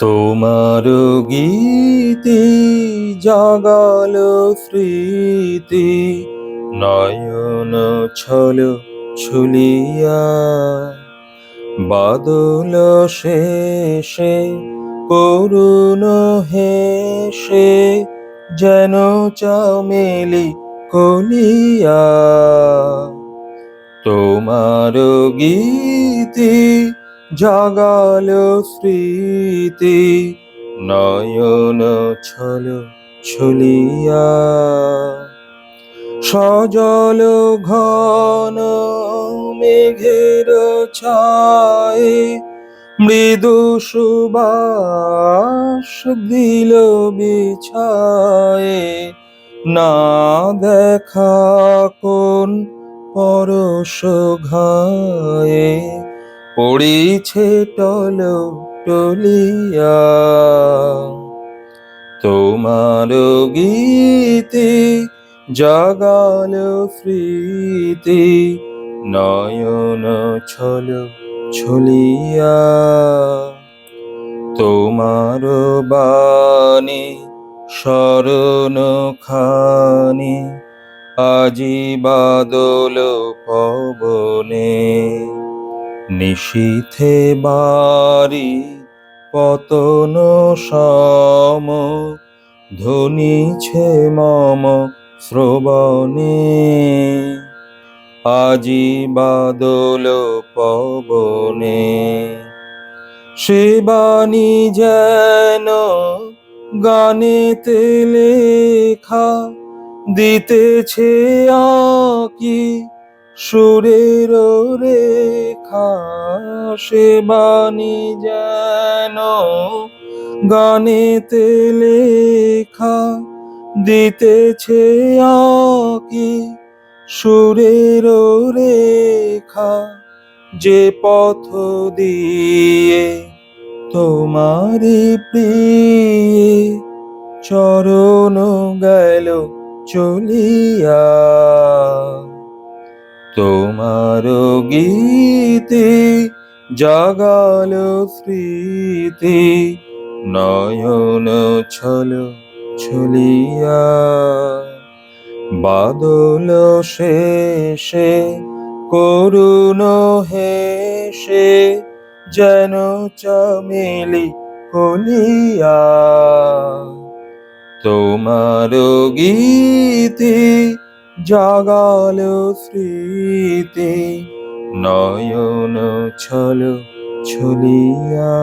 তোমার গীতি জাগাল স্মৃতি, নয়ন ছল ছুলিয়া বাদল শেষে করুণ হেসে যেন চামেলি কলিয়া। তোমার গীতি জাগাল স্মৃতি, নয়ন ছল ছলিয়া। সজল ঘন মেঘের ছায় মৃদু সুবাস দিল বিছায়ে। না দেখা কোন পরশ ঘায়ে। পড়িছে টল টলিয়া। তোমার গীতি জাগাল স্মৃতি নয়ন ছল ছলিয়া। তোমার বাণী শরণ খানি, আজি বাদল পবনে। নিশীথে বাড়ি পতন সম ধ্বনিছে মম শ্রবণে। আজি বাদল পবনে সে বাণী যেন গানেতে লেখা, দিতেছে আকি সুরের রেখা সে বাণী যেন গানেতে লেখা দিতেছে আকি সুরের রেখা যে পথ দিয়ে তোমারি প্রিয় চরণ গেল চলিয়া তোমার গীতি জাগাল স্মৃতি, নয়ন ছল ছলিয়া, বাদল শেষে করুণ হেসে যেন চমেলি কলিয়া। তোমার গীতি জাগাল স্মৃতি নয়ন ছল ছলিয়া।